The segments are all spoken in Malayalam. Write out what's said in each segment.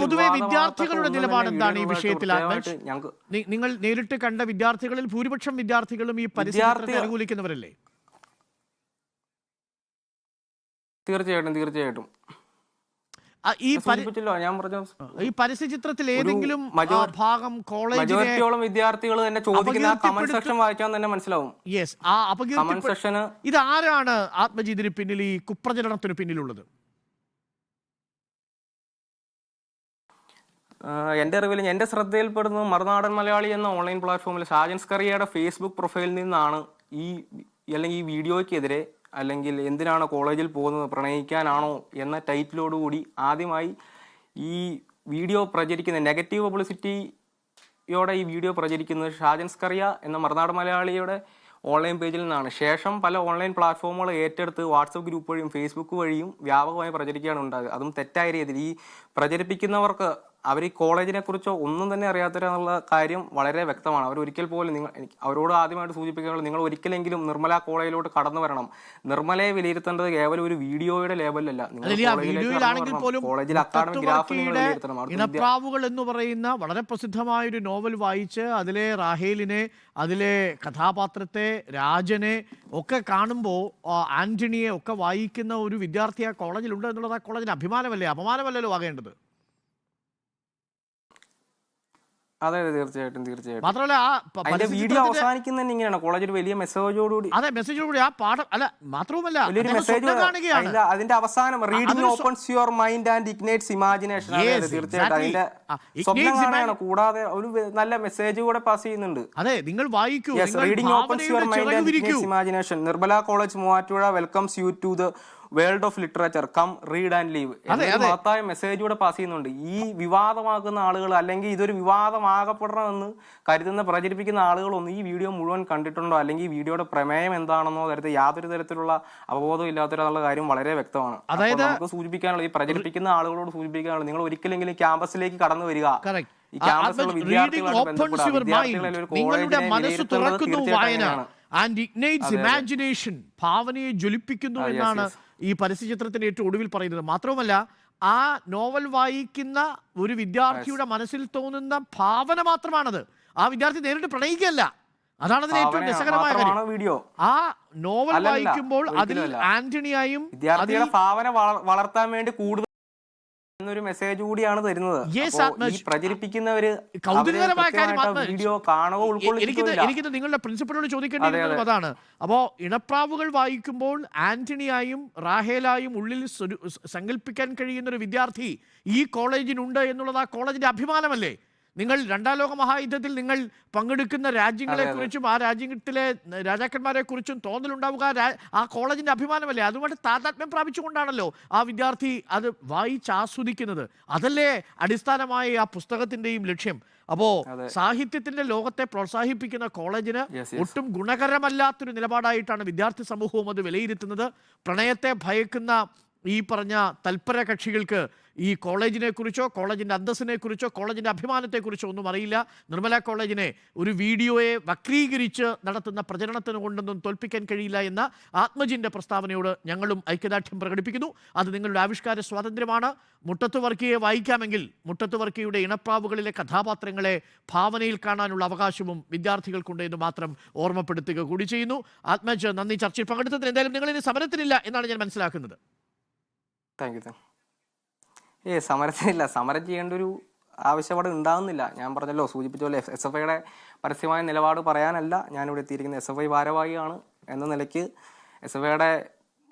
പൊതുവെ വിദ്യാർത്ഥികളുടെ നിലപാട് എന്താണ് ഈ വിഷയത്തിൽ നിങ്ങൾ നേരിട്ട് കണ്ട വിദ്യാർത്ഥികളിൽ ഭൂരിപക്ഷം വിദ്യാർത്ഥികളും ഈ പരിസ്ഥിതി അനുകൂലിക്കുന്നവരല്ലേ? തീർച്ചയായിട്ടും തീർച്ചയായിട്ടും. ഈ ഈ പരസ്യ ചിത്രത്തിൽ ഏതെങ്കിലും ഭാഗം മജോറിറ്റിയോളം വിദ്യാർത്ഥികൾ തന്നെ ചോദിക്കുന്ന കമന്റ് സെക്ഷൻ വായിച്ചാൽ തന്നെ മനസ്സിലാവും. യെസ് ആ കമന്റ് അപകീർത്തി ഇത് ആരാണ് ആത്മജീതിന് പിന്നിൽ ഈ കുപ്രചരണത്തിന് പിന്നിലുള്ളത്? എന്റെ അറിവിൽ എന്റെ ശ്രദ്ധയിൽപ്പെടുന്നത് മറുനാടൻ മലയാളി എന്ന ഓൺലൈൻ പ്ലാറ്റ്ഫോമിൽ ഷാജൻ സ്കറിയയുടെ ഫേസ്ബുക്ക് പ്രൊഫൈലിൽ നിന്നാണ് ഈ അല്ലെങ്കിൽ ഈ വീഡിയോയ്ക്കെതിരെ അല്ലെങ്കിൽ എന്തിനാണ് കോളേജിൽ പോകുന്നത് പ്രണയിക്കാനാണോ എന്ന ടൈറ്റിലോടുകൂടി ആദ്യമായി ഈ വീഡിയോ പ്രചരിക്കുന്ന നെഗറ്റീവ് പബ്ലിസിറ്റിയോടെ ഈ വീഡിയോ പ്രചരിക്കുന്നത് ഷാജൻ സ്കറിയ എന്ന മറുനാട് മലയാളിയുടെ ഓൺലൈൻ പേജിൽ നിന്നാണ്. ശേഷം പല ഓൺലൈൻ പ്ലാറ്റ്ഫോമുകൾ ഏറ്റെടുത്ത് വാട്സപ്പ് ഗ്രൂപ്പ് വഴിയും ഫേസ്ബുക്ക് വഴിയും വ്യാപകമായി പ്രചരിക്കുകയാണ് ഉണ്ടാകുക. അതും തെറ്റായ രീതിയിൽ. ഈ പ്രചരിപ്പിക്കുന്നവർക്ക് അവർ ഈ കോളേജിനെ കുറിച്ചോ ഒന്നും തന്നെ അറിയാത്തവരെന്നുള്ള കാര്യം വളരെ വ്യക്തമാണ്. അവർ ഒരിക്കൽ പോലും നിങ്ങൾ എനിക്ക് അവരോട് ആദ്യമായിട്ട് സൂചിപ്പിക്കാനുള്ളത് നിങ്ങൾ ഒരിക്കലെങ്കിലും നിർമ്മല കോളേജിലോട്ട് കടന്നു വരണം. നിർമ്മലയെ വിലയിരുത്തേണ്ടത് കേവലം ഒരു വീഡിയോയുടെ ലേബലല്ല നിങ്ങൾ കോളേജിൽ അക്കാഡമിക് ഗ്രാഫ് നിങ്ങൾ വിലയിരുത്തണം. ഇണപ്രാവുകൾ എന്ന് പറയുന്ന വളരെ പ്രസിദ്ധമായ ഒരു നോവൽ വായിച്ച് അതിലെ റാഹേലിനെ അതിലെ കഥാപാത്രത്തെ രാജനെ ഒക്കെ കാണുമ്പോൾ ആന്റണിയെ ഒക്കെ വായിക്കുന്ന ഒരു വിദ്യാർത്ഥി ആ കോളേജിലുണ്ട് എന്നുള്ളത് ആ കോളേജിന് അഭിമാനമല്ലേ? അപമാനമല്ലല്ലോ ആകേണ്ടത്. അതെ അതെ തീർച്ചയായിട്ടും തീർച്ചയായിട്ടും. മാത്രമല്ല ആ പ- അതിന്റെ പരസ്യ വീഡിയോ ചിത്രത്തിന്റെ- അവസാനിക്കുന്നത് ഇങ്ങനെയാണ് കോളേജ് ഒരു വലിയ മെസ്സേജോടുകൂടി. അതെ മെസ്സേജോടുകൂടി ആ പാഠം അല്ല മാത്രവുമല്ല വലിയൊരു അദ്ദേഹം മെസ്സേജ് സ്വപ്നം കാണുകയാണ്. അതിന്റെ അതിന്റെ അവസാനം റീഡിംഗ് അതൊരു സ്വ- opens your mind and ignites imagination Yes, തീർച്ചയായിട്ടും. exactly. അതിന്റെ ആ, സ്വപ്നം ignites കൂടാതെ ഒരു വെ- നല്ല മെസ്സേജ് കൂടെ പാസ് ചെയ്യുന്നുണ്ട്. അതെ നിങ്ങൾ വായിക്കൂ. യെസ് നിങ്ങൾ റീഡിംഗ് ഓപ്പൺസ് യുവർ ഭാവനയുടെ മൈൻഡ് ചിറക് and വിരിക്കൂ ignites imagination Nirmala college Muvattupuzha welcomes you to the world of literature come read and leave. മഹത്തായ മെസ്സേജ് കൂടെ പാസ് ചെയ്യുന്നുണ്ട്. ഈ വിവാദമാകുന്ന ആളുകൾ അല്ലെങ്കിൽ ഇതൊരു വിവാദമാകപ്പെടണമെന്ന് കരുതുന്ന പ്രചരിപ്പിക്കുന്ന ആളുകളൊന്നും ഈ വീഡിയോ മുഴുവൻ കണ്ടിട്ടുണ്ടോ? അല്ലെങ്കിൽ ഈ വീഡിയോയുടെ പ്രമേയം എന്താണെന്നോ തരത്തിൽ യാതൊരു തരത്തിലുള്ള അവബോധം ഇല്ലാത്തവരെന്നുള്ള കാര്യം വളരെ വ്യക്തമാണ്. അതായത് നമുക്ക് സൂചിപ്പിക്കാനുള്ള ഈ പ്രചരിപ്പിക്കുന്ന ആളുകളോട് സൂചിപ്പിക്കാനുള്ള നിങ്ങൾ ഒരിക്കലെങ്കിലും ക്യാമ്പസിലേക്ക് കടന്നു വരിക. നിങ്ങളുടെ മനസ്സ് തുറക്കുന്നു വായന. ആൻഡ് ഇഗ്നൈറ്റ്സ് ഇമാജിനേഷൻ ഭാവനയെ ജ്വലിപ്പിക്കുന്നു എന്നാണ് yes. ഈ പരസ്യചിത്രത്തിന്റെ ഏറ്റവും ഒടുവിൽ പറയുന്നത് മാത്രവുമല്ല ആ നോവൽ വായിക്കുന്ന ഒരു വിദ്യാർത്ഥിയുടെ മനസ്സിൽ തോന്നുന്ന ഭാവന മാത്രമാണത്. ആ വിദ്യാർത്ഥി നേരിട്ട് പ്രണയിക്കല്ല അതാണ് അതിന് ഏറ്റവും രസകരമായ കാര്യം. ആ നോവൽ വായിക്കുമ്പോൾ അതിൽ. ആന്റണിയായും ഭാവന വളർത്താൻ വേണ്ടി കൂടുതൽ എന്നൊരു മെസ്സേജ് കൂടിയാണ് തരുന്നത്. പ്രചരിപ്പിക്കുന്നവര് കൗതുകകരമായ കാര്യം വീഡിയോ കാണുക ഉൾക്കൊള്ളിക്കുന്നു എനിക്കിത് നിങ്ങളുടെ പ്രിൻസിപ്പലോട് ചോദിക്കേണ്ടിയിരുന്നതും അതാണ്. അപ്പോ ഇണപ്രാവുകൾ വായിക്കുമ്പോൾ ആന്റണിയായും റാഹേലായും ഉള്ളിൽ സങ്കല്പിക്കാൻ കഴിയുന്ന ഒരു വിദ്യാർത്ഥി ഈ കോളേജിനുണ്ട് എന്നുള്ളത് ആ കോളേജിന്റെ അഭിമാനമല്ലേ? നിങ്ങൾ രണ്ടാം ലോക മഹായുദ്ധത്തിൽ നിങ്ങൾ പങ്കെടുക്കുന്ന രാജ്യങ്ങളെക്കുറിച്ചും ആ രാജ്യത്തിലെ രാജാക്കന്മാരെ കുറിച്ചും തോന്നലുണ്ടാവുക ആ കോളേജിന്റെ ആ കോളേജിന്റെ അഭിമാനമല്ലേ? അതുകൊണ്ട് താതാത്മ്യം പ്രാപിച്ചുകൊണ്ടാണല്ലോ ആ വിദ്യാർത്ഥി അത് വായിച്ച് ആസ്വദിക്കുന്നത്. അതല്ലേ അടിസ്ഥാനമായി ആ പുസ്തകത്തിന്റെയും ലക്ഷ്യം? അപ്പോ സാഹിത്യത്തിന്റെ ലോകത്തെ പ്രോത്സാഹിപ്പിക്കുന്ന കോളേജിന്. ഒട്ടും ഗുണകരമല്ലാത്തൊരു നിലപാടായിട്ടാണ് വിദ്യാർത്ഥി സമൂഹവും അത് വിലയിരുത്തുന്നത്. പ്രണയത്തെ ഭയക്കുന്ന ഈ പറഞ്ഞ തൽപര കക്ഷികൾക്ക് ഈ കോളേജിനെ കുറിച്ചോ കോളേജിന്റെ അന്തസ്സിനെ കുറിച്ചോ കോളേജിന്റെ അഭിമാനത്തെ കുറിച്ചോ ഒന്നും അറിയില്ല. നിർമ്മല കോളേജിനെ ഒരു വീഡിയോയെ വക്രീകരിച്ച് നടത്തുന്ന പ്രചരണത്തിന് കൊണ്ടൊന്നും തോൽപ്പിക്കാൻ കഴിയില്ല എന്ന ആത്മജിന്റെ പ്രസ്താവനയോട് ഞങ്ങളും ഐക്യദാർഢ്യം പ്രകടിപ്പിക്കുന്നു. അത് നിങ്ങളുടെ ആവിഷ്കാര സ്വാതന്ത്ര്യമാണ്. മുട്ടത്ത് വർക്കിയെ വായിക്കാമെങ്കിൽ മുട്ടത്ത് വർക്കിയുടെ ഇണപ്രാവുകളിലെ കഥാപാത്രങ്ങളെ ഭാവനയിൽ കാണാനുള്ള അവകാശവും വിദ്യാർത്ഥികൾക്കുണ്ട് എന്ന് മാത്രം ഓർമ്മപ്പെടുത്തുക കൂടി ചെയ്യുന്നു. ആത്മജ് നന്ദി. ചർച്ചയിൽ പങ്കെടുത്തതിന് എന്തായാലും നിങ്ങളിനി സമരത്തിനില്ല എന്നാണ് ഞാൻ മനസ്സിലാക്കുന്നത്. താങ്ക് യു താങ്ക് ഏ സമരത്തിനില്ല. സമരം ചെയ്യേണ്ട ഒരു ആവശ്യപാട് ഉണ്ടാകുന്നില്ല ഞാൻ പറഞ്ഞല്ലോ സൂചിപ്പിച്ച പോലെ എസ് എഫ് ഐയുടെ പരസ്യമായ നിലപാട് പറയാനല്ല. ഞാനിവിടെ എത്തിയിരിക്കുന്നത് എസ് എഫ് ഐ ഭാരവാഹിയാണ് എന്ന നിലയ്ക്ക് എസ് എഫ് ഐയുടെ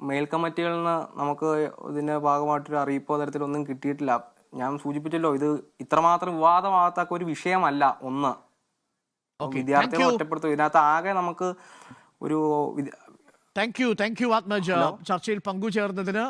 മെയിൽ കമ്മിറ്റികളിൽ നിന്ന് നമുക്ക് ഇതിന്റെ ഭാഗമായിട്ടൊരു അറിയിപ്പോ തരത്തിലൊന്നും കിട്ടിയിട്ടില്ല. ഞാൻ സൂചിപ്പിച്ചല്ലോ ഇത് ഇത്രമാത്രം വിവാദമാകത്താക്ക ഒരു വിഷയമല്ല ഒന്ന്. വിദ്യാർത്ഥികളെ. ഒറ്റപ്പെടുത്തും. ഇതിനകത്ത് ആകെ നമുക്ക് ഒരു thank you thank you Athmaja. ചർച്ചയിൽ പങ്കുചേർന്നതിന്